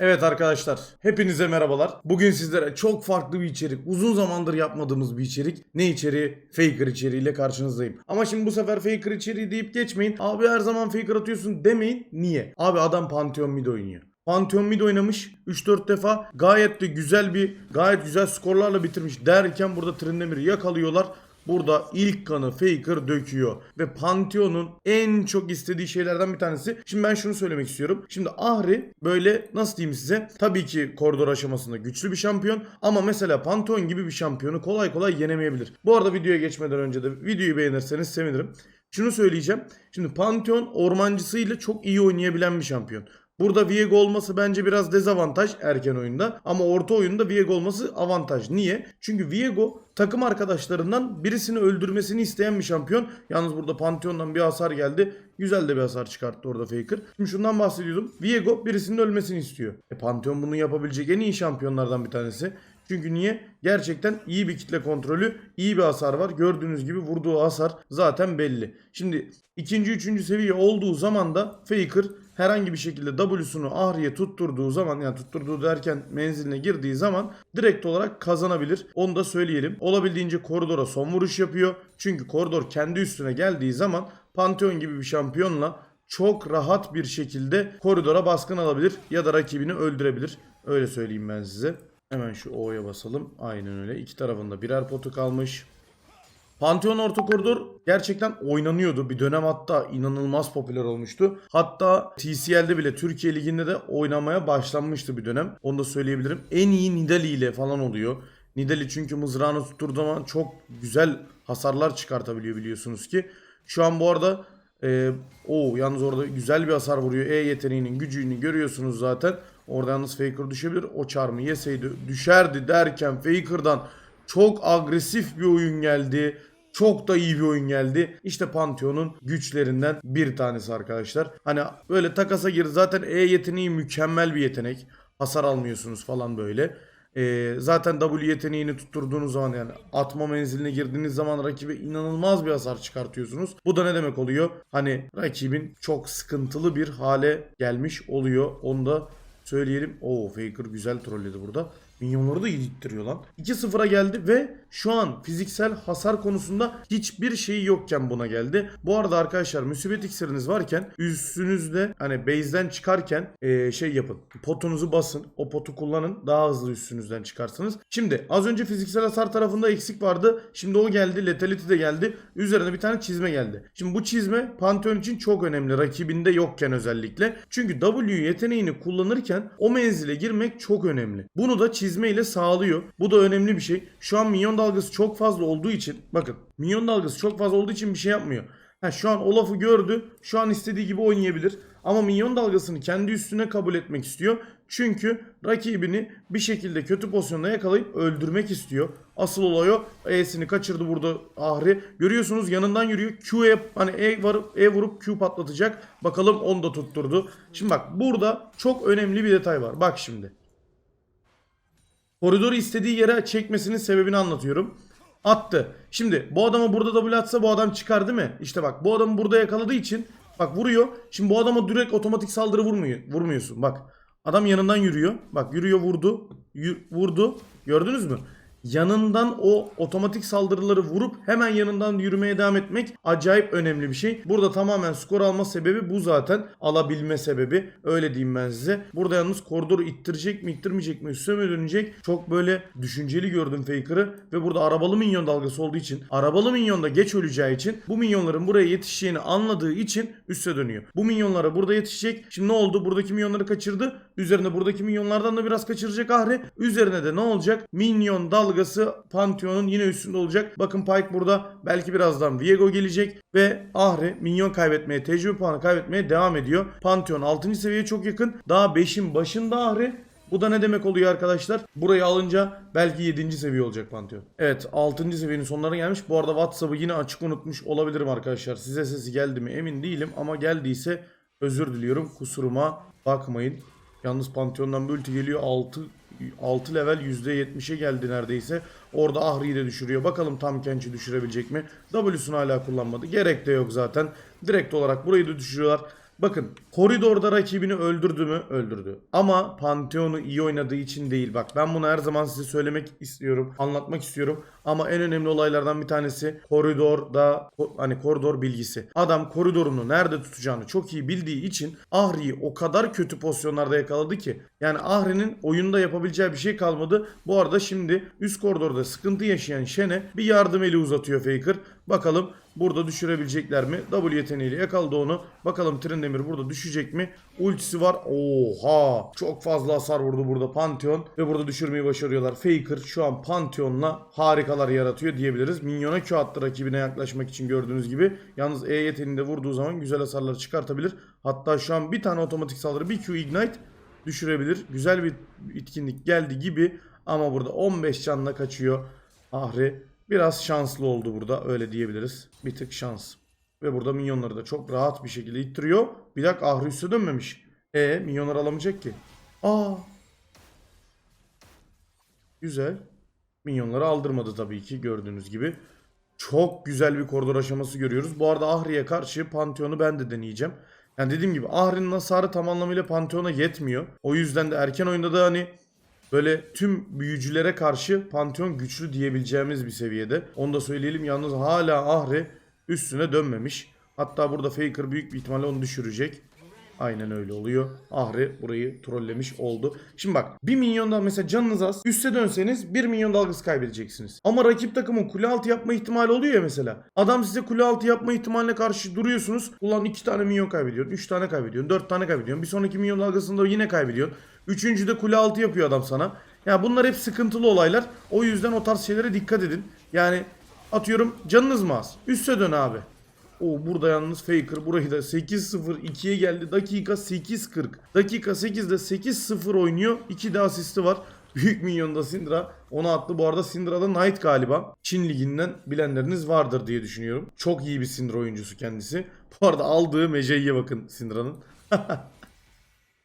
Evet arkadaşlar, hepinize merhabalar. Bugün sizlere çok farklı bir içerik, uzun zamandır yapmadığımız bir içerik. Ne içeriği? Faker içeriğiyle karşınızdayım. Ama şimdi bu sefer Faker içeriği deyip geçmeyin. Abi her zaman Faker atıyorsun demeyin. Niye? Abi adam Pantheon mid oynuyor. Pantheon mid oynamış 3-4 defa. Gayet de güzel bir, gayet güzel skorlarla bitirmiş derken burada Trindemir'i yakalıyorlar. Burada ilk kanı Faker döküyor. Ve Pantheon'un en çok istediği şeylerden bir tanesi. Şimdi ben şunu söylemek istiyorum. Şimdi Ahri böyle nasıl diyeyim size? Tabii ki koridor aşamasında güçlü bir şampiyon. Ama mesela Pantheon gibi bir şampiyonu kolay kolay yenemeyebilir. Bu arada videoya geçmeden önce de videoyu beğenirseniz sevinirim. Şunu söyleyeceğim. Şimdi Pantheon ormancısıyla çok iyi oynayabilen bir şampiyon. Burada Viego olması bence biraz dezavantaj erken oyunda. Ama orta oyunda Viego olması avantaj. Niye? Çünkü Viego takım arkadaşlarından birisini öldürmesini isteyen bir şampiyon. Yalnız burada Pantheon'dan bir hasar geldi. Güzel de bir hasar çıkarttı orada Faker. Şimdi şundan bahsediyordum. Viego birisinin ölmesini istiyor. E Pantheon bunu yapabilecek en iyi şampiyonlardan bir tanesi. Çünkü niye? Gerçekten iyi bir kitle kontrolü, iyi bir hasar var. Gördüğünüz gibi vurduğu hasar zaten belli. Şimdi ikinci, üçüncü seviye olduğu zaman da Faker herhangi bir şekilde W'sunu Ahri'ye tutturduğu zaman yani tutturduğu derken menziline girdiği zaman direkt olarak kazanabilir. Onu da söyleyelim. Olabildiğince koridora son vuruş yapıyor. Çünkü koridor kendi üstüne geldiği zaman Pantheon gibi bir şampiyonla çok rahat bir şekilde koridora baskın alabilir ya da rakibini öldürebilir. Öyle söyleyeyim ben size. Hemen şu O'ya basalım. Aynen öyle. İki tarafında birer potu kalmış. Pantheon orta koridor gerçekten oynanıyordu. Bir dönem hatta inanılmaz popüler olmuştu. Hatta TCL'de bile Türkiye Ligi'nde de oynamaya başlanmıştı bir dönem. Onu da söyleyebilirim. En iyi Nidali ile falan oluyor. Nidali çünkü mızrağını tutturduğu zaman çok güzel hasarlar çıkartabiliyor biliyorsunuz ki. Şu an bu arada e, o yalnız orada güzel bir hasar vuruyor. E yeteneğinin gücünü görüyorsunuz zaten. Orada yalnız Faker düşebilir. O çarmı yeseydi düşerdi derken Faker'dan çok agresif bir oyun geldi. Çok da iyi bir oyun geldi. İşte Pantheon'un güçlerinden bir tanesi arkadaşlar. Hani böyle takasa gir zaten E yeteneği mükemmel bir yetenek. Hasar almıyorsunuz falan böyle. Ee, zaten W yeteneğini tutturduğunuz zaman yani atma menziline girdiğiniz zaman rakibe inanılmaz bir hasar çıkartıyorsunuz. Bu da ne demek oluyor? Hani rakibin çok sıkıntılı bir hale gelmiş oluyor. Onu da söyleyelim. Oo Faker güzel trolledi burada. Minyonları da iyi ittiriyor lan. 2-0'a geldi ve şu an fiziksel hasar konusunda hiçbir şeyi yokken buna geldi. Bu arada arkadaşlar musibet iksiriniz varken üstünüzde hani base'den çıkarken eee, şey yapın. Potunuzu basın. O potu kullanın. Daha hızlı üstünüzden çıkarsınız. Şimdi az önce fiziksel hasar tarafında eksik vardı. Şimdi o geldi. Lethality de geldi. Üzerine bir tane çizme geldi. Şimdi bu çizme Pantheon için çok önemli. Rakibinde yokken özellikle. Çünkü W yeteneğini kullanırken o menzile girmek çok önemli. Bunu da çizme ile sağlıyor. Bu da önemli bir şey. Şu an minyon dalgası çok fazla olduğu için bakın minyon dalgası çok fazla olduğu için bir şey yapmıyor. Ha, şu an Olaf'ı gördü. Şu an istediği gibi oynayabilir. Ama minyon dalgasını kendi üstüne kabul etmek istiyor. Çünkü rakibini bir şekilde kötü pozisyonda yakalayıp öldürmek istiyor. Asıl olay o. E'sini kaçırdı burada Ahri. Görüyorsunuz yanından yürüyor. Q'ye hani E, varıp, E vurup Q patlatacak. Bakalım onu da tutturdu. Şimdi bak burada çok önemli bir detay var. Bak şimdi. Koridoru istediği yere çekmesinin sebebini anlatıyorum. Attı. Şimdi bu adama burada double atsa bu adam çıkar değil mi? İşte bak bu adamı burada yakaladığı için bak vuruyor. Şimdi bu adama direkt otomatik saldırı vurmuyor. Vurmuyorsun bak. Adam yanından yürüyor. Bak yürüyor vurdu. Yu- vurdu. Gördünüz mü? Yanından o otomatik saldırıları vurup hemen yanından yürümeye devam etmek acayip önemli bir şey. Burada tamamen skor alma sebebi bu zaten. Alabilme sebebi. Öyle diyeyim ben size. Burada yalnız koridoru ittirecek mi ittirmeyecek mi üstüne mi dönecek? Çok böyle düşünceli gördüm Faker'ı. Ve burada arabalı minyon dalgası olduğu için arabalı minyon da geç öleceği için bu minyonların buraya yetişeceğini anladığı için üste dönüyor. Bu minyonlara burada yetişecek. Şimdi ne oldu? Buradaki minyonları kaçırdı. Üzerine buradaki minyonlardan da biraz kaçıracak Ahri. Üzerine de ne olacak? Minyon dalgası Pantheon'un yine üstünde olacak. Bakın Pyke burada. Belki birazdan Viego gelecek. Ve Ahri minyon kaybetmeye, tecrübe puanı kaybetmeye devam ediyor. Pantheon 6. seviyeye çok yakın. Daha 5'in başında Ahri. Bu da ne demek oluyor arkadaşlar? Burayı alınca belki 7. seviye olacak Pantheon. Evet 6. seviyenin sonlarına gelmiş. Bu arada WhatsApp'ı yine açık unutmuş olabilirim arkadaşlar. Size sesi geldi mi emin değilim ama geldiyse özür diliyorum. Kusuruma bakmayın. Yalnız Pantheon'dan bir ulti geliyor. 6 6 level %70'e geldi neredeyse. Orada Ahri'yi de düşürüyor. Bakalım tam Kench'i düşürebilecek mi? W'sunu hala kullanmadı. Gerek de yok zaten. Direkt olarak burayı da düşürüyorlar. Bakın koridorda rakibini öldürdü mü? Öldürdü. Ama Pantheon'u iyi oynadığı için değil. Bak ben bunu her zaman size söylemek istiyorum. Anlatmak istiyorum. Ama en önemli olaylardan bir tanesi koridorda ko- hani koridor bilgisi. Adam koridorunu nerede tutacağını çok iyi bildiği için Ahri'yi o kadar kötü pozisyonlarda yakaladı ki. Yani Ahri'nin oyunda yapabileceği bir şey kalmadı. Bu arada şimdi üst koridorda sıkıntı yaşayan Shen'e bir yardım eli uzatıyor Faker. Bakalım burada düşürebilecekler mi? W yeteneğiyle yakaladı onu. Bakalım Trindamir burada düşecek mi? Ultisi var. Oha! Çok fazla hasar vurdu burada Pantheon. Ve burada düşürmeyi başarıyorlar. Faker şu an Pantheon'la harikalar yaratıyor diyebiliriz. Minyona Q attı rakibine yaklaşmak için gördüğünüz gibi. Yalnız E yeteneğinde vurduğu zaman güzel hasarlar çıkartabilir. Hatta şu an bir tane otomatik saldırı bir Q Ignite düşürebilir. Güzel bir etkinlik geldi gibi. Ama burada 15 canla kaçıyor Ahri. Biraz şanslı oldu burada öyle diyebiliriz. Bir tık şans. Ve burada minyonları da çok rahat bir şekilde ittiriyor. Bir dakika Ahri üstü dönmemiş. E minyonları alamayacak ki. Aa. Güzel. Minyonları aldırmadı tabii ki gördüğünüz gibi. Çok güzel bir koridor aşaması görüyoruz. Bu arada Ahri'ye karşı Pantheon'u ben de deneyeceğim. Yani dediğim gibi Ahri'nin hasarı tam anlamıyla Pantheon'a yetmiyor. O yüzden de erken oyunda da hani böyle tüm büyücülere karşı Pantheon güçlü diyebileceğimiz bir seviyede. Onu da söyleyelim. Yalnız hala Ahri üstüne dönmemiş. Hatta burada Faker büyük bir ihtimalle onu düşürecek. Aynen öyle oluyor. Ahri burayı trollemiş oldu. Şimdi bak bir milyondan mesela canınız az. Üste dönseniz 1 milyon dalgası kaybedeceksiniz. Ama rakip takımın kule altı yapma ihtimali oluyor ya mesela. Adam size kule altı yapma ihtimaline karşı duruyorsunuz. Ulan 2 tane milyon kaybediyorsun. 3 tane kaybediyorsun. 4 tane kaybediyorsun. Bir sonraki milyon dalgasında yine kaybediyorsun. Üçüncüde kule altı yapıyor adam sana. Ya bunlar hep sıkıntılı olaylar. O yüzden o tarz şeylere dikkat edin. Yani atıyorum canınız mı az? Üste dön abi. O burada yalnız Faker burayı da 8-0-2'ye geldi. Dakika 8-40. Dakika 8'de 8-0 oynuyor. 2 de asisti var. Büyük minyonda Syndra. Onu attı. Bu arada Syndra'da Knight galiba. Çin liginden bilenleriniz vardır diye düşünüyorum. Çok iyi bir Syndra oyuncusu kendisi. Bu arada aldığı Mejai'ye bakın Syndra'nın.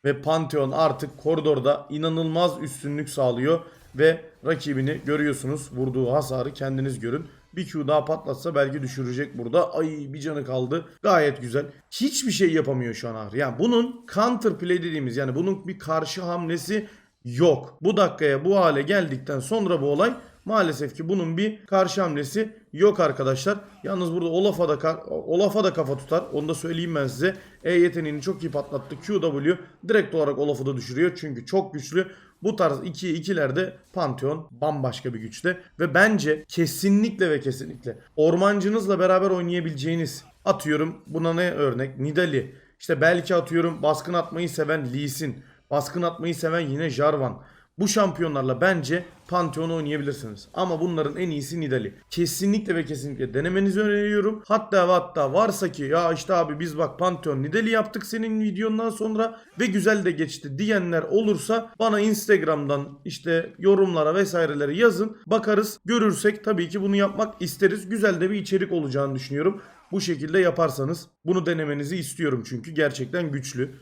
Ve Pantheon artık koridorda inanılmaz üstünlük sağlıyor. Ve rakibini görüyorsunuz. Vurduğu hasarı kendiniz görün. Bir Q daha patlatsa belki düşürecek burada. Ay bir canı kaldı. Gayet güzel. Hiçbir şey yapamıyor şu an Ahri. Yani bunun counter play dediğimiz yani bunun bir karşı hamlesi yok. Bu dakikaya bu hale geldikten sonra bu olay maalesef ki bunun bir karşı hamlesi yok arkadaşlar. Yalnız burada Olaf'a da Olaf'a da kafa tutar. Onu da söyleyeyim ben size. E yeteneğini çok iyi patlattı. QW direkt olarak Olaf'ı da düşürüyor. Çünkü çok güçlü. Bu tarz 2'ye 2'lerde Pantheon bambaşka bir güçte. Ve bence kesinlikle ve kesinlikle ormancınızla beraber oynayabileceğiniz atıyorum buna ne örnek? Nidali. İşte belki atıyorum baskın atmayı seven Lee Sin. Baskın atmayı seven yine Jarvan. Bu şampiyonlarla bence Pantheon'u oynayabilirsiniz. Ama bunların en iyisi Nidali. Kesinlikle ve kesinlikle denemenizi öneriyorum. Hatta ve hatta varsa ki ya işte abi biz bak Pantheon Nidali yaptık senin videondan sonra ve güzel de geçti diyenler olursa bana Instagram'dan işte yorumlara vesairelere yazın. Bakarız görürsek tabii ki bunu yapmak isteriz. Güzel de bir içerik olacağını düşünüyorum. Bu şekilde yaparsanız bunu denemenizi istiyorum çünkü gerçekten güçlü.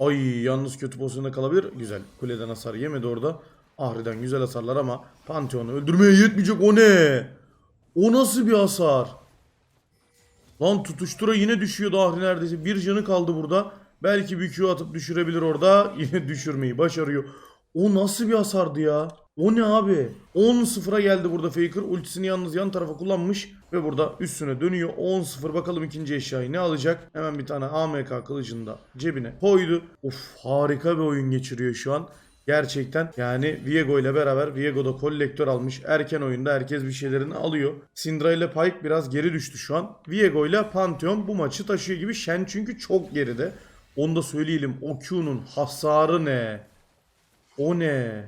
Ay yalnız kötü pozisyonda kalabilir. Güzel. Kuleden hasar yemedi orada. Ahri'den güzel hasarlar ama Pantheon'u öldürmeye yetmeyecek. O ne? O nasıl bir hasar? Lan tutuştura yine düşüyordu Ahri neredeyse. Bir canı kaldı burada. Belki bir Q atıp düşürebilir orada. Yine düşürmeyi başarıyor. O nasıl bir hasardı ya? O ne abi? 10-0'a geldi burada Faker. Ultisini yalnız yan tarafa kullanmış. Ve burada üstüne dönüyor. 10-0 bakalım ikinci eşyayı ne alacak? Hemen bir tane AMK kılıcını da cebine koydu. Of harika bir oyun geçiriyor şu an. Gerçekten yani Viego ile beraber Viego da kolektör almış. Erken oyunda herkes bir şeylerini alıyor. Syndra ile Pyke biraz geri düştü şu an. Viego ile Pantheon bu maçı taşıyor gibi. Shen çünkü çok geride. Onu da söyleyelim. O Q'nun hasarı ne? O ne?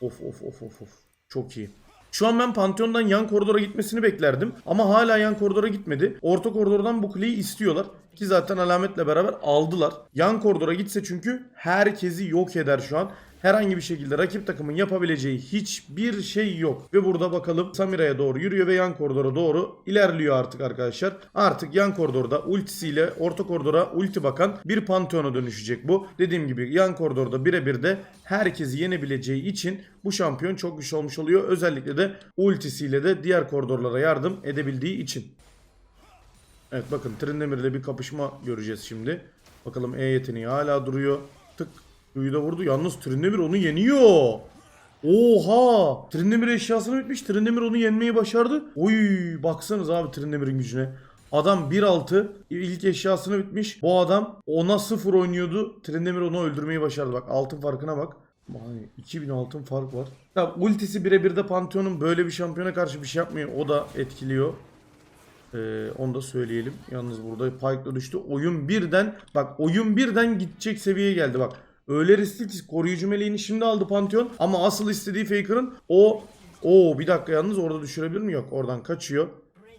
Of of of of of. Çok iyi. Şu an ben Pantheon'dan yan koridora gitmesini beklerdim. Ama hala yan koridora gitmedi. Orta koridordan bu kuleyi istiyorlar. Ki zaten alametle beraber aldılar. Yan koridora gitse çünkü herkesi yok eder şu an. Herhangi bir şekilde rakip takımın yapabileceği hiçbir şey yok. Ve burada bakalım Samira'ya doğru yürüyor ve yan koridora doğru ilerliyor artık arkadaşlar. Artık yan koridorda ultisiyle orta koridora ulti bakan bir Pantheon'a dönüşecek bu. Dediğim gibi yan koridorda birebir de herkesi yenebileceği için bu şampiyon çok güçlü olmuş oluyor. Özellikle de ultisiyle de diğer koridorlara yardım edebildiği için. Evet bakın Trindamir ile bir kapışma göreceğiz şimdi. Bakalım E yeteneği hala duruyor. Q'yu da vurdu. Yalnız Trindamir onu yeniyor. Oha! Trindamir eşyasını bitmiş. Trindamir onu yenmeyi başardı. Oy! Baksanız abi Trindamir'in gücüne. Adam 1.6 ilk eşyasını bitmiş. Bu adam ona 0 oynuyordu. Trindamir onu öldürmeyi başardı. Bak altın farkına bak. Vay, 2000 altın fark var. Ya ultisi birebir de Pantheon'un böyle bir şampiyona karşı bir şey yapmıyor. O da etkiliyor. Ee, onu da söyleyelim. Yalnız burada Pike'la düştü. Oyun birden bak oyun birden gidecek seviyeye geldi bak. Öyle riskli ki koruyucu meleğini şimdi aldı Pantheon ama asıl istediği Faker'ın o o bir dakika yalnız orada düşürebilir mi? Yok oradan kaçıyor.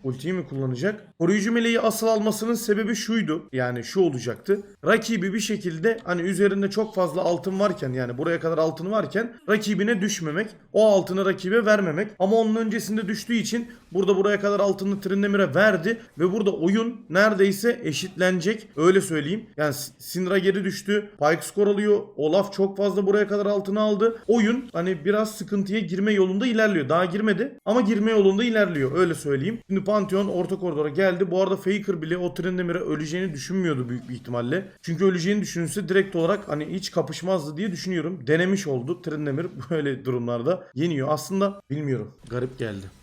Ultiyi mi kullanacak? Koruyucu meleği asıl almasının sebebi şuydu. Yani şu olacaktı. Rakibi bir şekilde hani üzerinde çok fazla altın varken yani buraya kadar altın varken rakibine düşmemek. O altını rakibe vermemek. Ama onun öncesinde düştüğü için burada buraya kadar altını Trindamir'e verdi. Ve burada oyun neredeyse eşitlenecek. Öyle söyleyeyim. Yani S- Syndra geri düştü. Pyke skor alıyor. Olaf çok fazla buraya kadar altını aldı. Oyun hani biraz sıkıntıya girme yolunda ilerliyor. Daha girmedi ama girme yolunda ilerliyor. Öyle söyleyeyim. Şimdi Pantheon orta koridora geldi. Bu arada Faker bile o Trindamir'e öleceğini düşünmüyordu büyük bir ihtimalle. Çünkü öleceğini düşünürse direkt olarak hani hiç kapışmazdı diye düşünüyorum. Denemiş oldu Trindamir böyle durumlarda. Yeniyor. Aslında bilmiyorum. Garip geldi.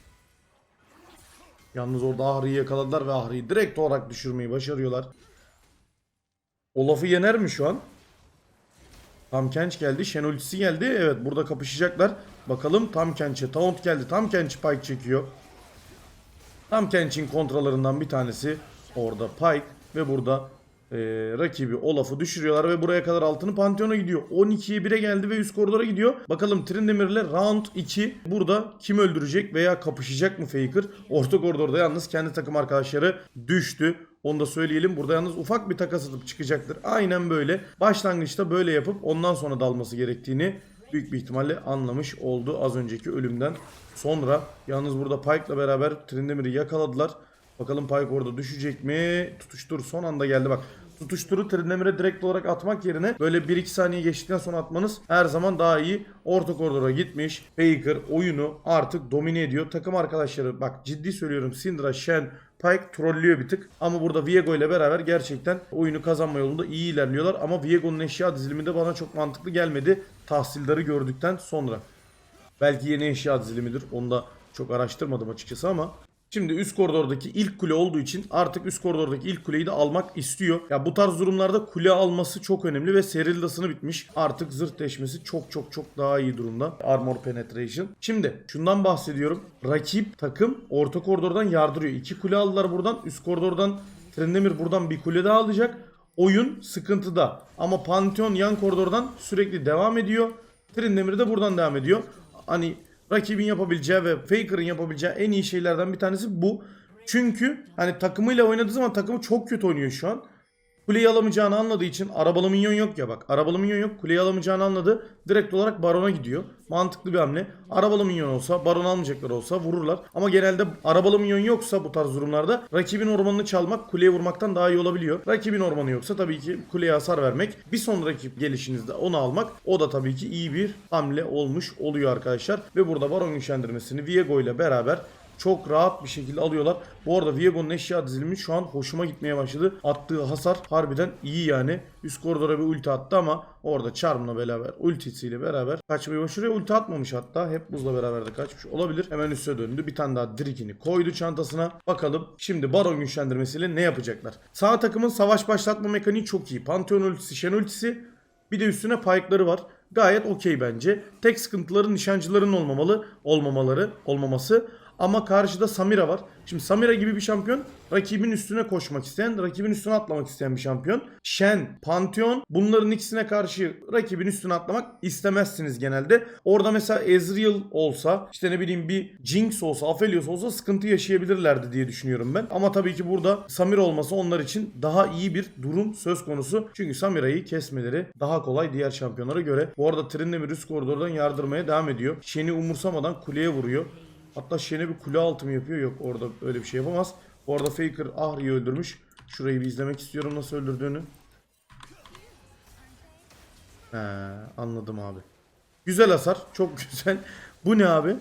Yalnız orada Ahri'yi yakaladılar ve Ahri'yi direkt olarak düşürmeyi başarıyorlar. Olaf'ı yener mi şu an? Tam Kench geldi. Shen ultisi geldi. Evet burada kapışacaklar. Bakalım Tam Kench'e. Taunt geldi. Tam Kench Pike çekiyor. Tam Kench'in kontralarından bir tanesi orada Pike ve burada e, rakibi Olaf'ı düşürüyorlar ve buraya kadar altını Pantheon'a gidiyor. 12'ye 1'e geldi ve üst koridora gidiyor. Bakalım Tryndamere ile round 2 burada kim öldürecek veya kapışacak mı Faker? Orta koridorda yalnız kendi takım arkadaşları düştü. Onu da söyleyelim. Burada yalnız ufak bir takas atıp çıkacaktır. Aynen böyle. Başlangıçta böyle yapıp ondan sonra dalması gerektiğini büyük bir ihtimalle anlamış oldu az önceki ölümden sonra. Yalnız burada Pike'la beraber Trindamir'i yakaladılar. Bakalım Pike orada düşecek mi? Tutuştur son anda geldi bak. Tutuşturu Trindamir'e direkt olarak atmak yerine böyle 1-2 saniye geçtikten sonra atmanız her zaman daha iyi. Orta koridora gitmiş. Faker oyunu artık domine ediyor. Takım arkadaşları bak ciddi söylüyorum Syndra, Shen, Pike trollüyor bir tık. Ama burada Viego ile beraber gerçekten oyunu kazanma yolunda iyi ilerliyorlar. Ama Viego'nun eşya dizilimi de bana çok mantıklı gelmedi. Tahsildarı gördükten sonra. Belki yeni eşya dizilimidir. Onu da çok araştırmadım açıkçası ama. Şimdi üst koridordaki ilk kule olduğu için artık üst koridordaki ilk kuleyi de almak istiyor. Ya bu tarz durumlarda kule alması çok önemli ve Serilda'sını bitmiş. Artık zırh deşmesi çok çok çok daha iyi durumda. Armor penetration. Şimdi şundan bahsediyorum. Rakip takım orta koridordan yardırıyor. İki kule aldılar buradan. Üst koridordan Trendemir buradan bir kule daha alacak. Oyun sıkıntıda. Ama Pantheon yan koridordan sürekli devam ediyor. Trindamir de buradan devam ediyor. Hani rakibin yapabileceği ve Faker'ın yapabileceği en iyi şeylerden bir tanesi bu. Çünkü hani takımıyla oynadığı zaman takımı çok kötü oynuyor şu an. Kuleyi alamayacağını anladığı için arabalı minyon yok ya bak. Arabalı minyon yok. Kuleyi alamayacağını anladı. Direkt olarak barona gidiyor. Mantıklı bir hamle. Arabalı minyon olsa, baron almayacaklar olsa vururlar. Ama genelde arabalı minyon yoksa bu tarz durumlarda rakibin ormanını çalmak kuleye vurmaktan daha iyi olabiliyor. Rakibin ormanı yoksa tabii ki kuleye hasar vermek. Bir sonraki gelişinizde onu almak o da tabii ki iyi bir hamle olmuş oluyor arkadaşlar. Ve burada baron güçlendirmesini Viego ile beraber çok rahat bir şekilde alıyorlar. Bu arada Viego'nun eşya dizilimi şu an hoşuma gitmeye başladı. Attığı hasar harbiden iyi yani. Üst koridora bir ulti attı ama orada Charm'la beraber ultisiyle beraber kaçmayı başarıyor. Ulti atmamış hatta. Hep buzla beraber de kaçmış olabilir. Hemen üste döndü. Bir tane daha Drik'ini koydu çantasına. Bakalım şimdi Baron güçlendirmesiyle ne yapacaklar? Sağ takımın savaş başlatma mekaniği çok iyi. Pantheon ultisi, Shen ultisi bir de üstüne pike'ları var. Gayet okey bence. Tek sıkıntıları nişancıların olmamalı, olmamaları, olmaması. Ama karşıda Samira var. Şimdi Samira gibi bir şampiyon rakibin üstüne koşmak isteyen, rakibin üstüne atlamak isteyen bir şampiyon. Shen, Pantheon bunların ikisine karşı rakibin üstüne atlamak istemezsiniz genelde. Orada mesela Ezreal olsa, işte ne bileyim bir Jinx olsa, Aphelios olsa sıkıntı yaşayabilirlerdi diye düşünüyorum ben. Ama tabii ki burada Samira olması onlar için daha iyi bir durum söz konusu. Çünkü Samira'yı kesmeleri daha kolay diğer şampiyonlara göre. Bu arada Trindamir üst koridordan yardırmaya devam ediyor. Shen'i umursamadan kuleye vuruyor. Hatta Shen'e bir kule altı yapıyor? Yok orada öyle bir şey yapamaz. Bu arada Faker Ahri'yi öldürmüş. Şurayı bir izlemek istiyorum nasıl öldürdüğünü. He, anladım abi. Güzel hasar. Çok güzel. Bu ne abi?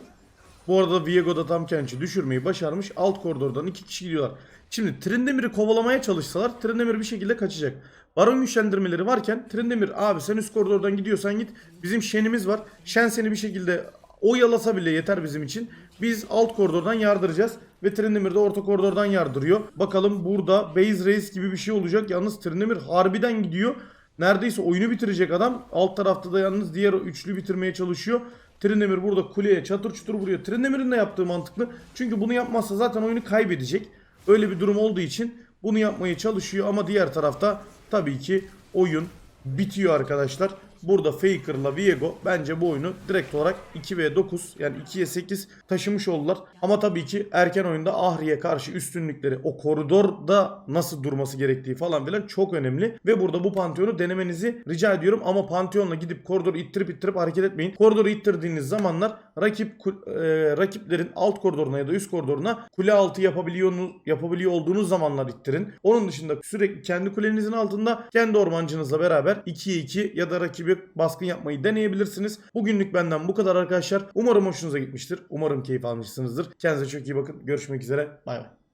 Bu arada Viego da tam kendisi düşürmeyi başarmış. Alt koridordan iki kişi gidiyorlar. Şimdi Trindemir'i kovalamaya çalışsalar Trindemir bir şekilde kaçacak. Baron güçlendirmeleri varken Trindemir abi sen üst koridordan gidiyorsan git. Bizim Shen'imiz var. Shen seni bir şekilde oyalasa bile yeter bizim için. Biz alt koridordan yardıracağız. Ve Trindemir de orta koridordan yardırıyor. Bakalım burada base race gibi bir şey olacak. Yalnız Trindemir harbiden gidiyor. Neredeyse oyunu bitirecek adam. Alt tarafta da yalnız diğer o üçlü bitirmeye çalışıyor. Trindemir burada kuleye çatır çutur vuruyor. Trindemir'in de yaptığı mantıklı. Çünkü bunu yapmazsa zaten oyunu kaybedecek. Öyle bir durum olduğu için bunu yapmaya çalışıyor. Ama diğer tarafta tabii ki oyun bitiyor arkadaşlar. Burada Faker'la Viego bence bu oyunu direkt olarak 2v9 yani 2'ye 8 taşımış oldular. Ama tabii ki erken oyunda Ahri'ye karşı üstünlükleri o koridorda nasıl durması gerektiği falan filan çok önemli. Ve burada bu Pantheon'u denemenizi rica ediyorum. Ama Pantheon'la gidip koridoru ittirip ittirip hareket etmeyin. Koridoru ittirdiğiniz zamanlar rakip e, rakiplerin alt koridoruna ya da üst koridoruna kule altı yapabiliyor, yapabiliyor olduğunuz zamanlar ittirin. Onun dışında sürekli kendi kulenizin altında kendi ormancınızla beraber 2'ye 2 ya da rakibi baskın yapmayı deneyebilirsiniz. Bugünlük benden bu kadar arkadaşlar. Umarım hoşunuza gitmiştir. Umarım keyif almışsınızdır. Kendinize çok iyi bakın. Görüşmek üzere. Bay bay.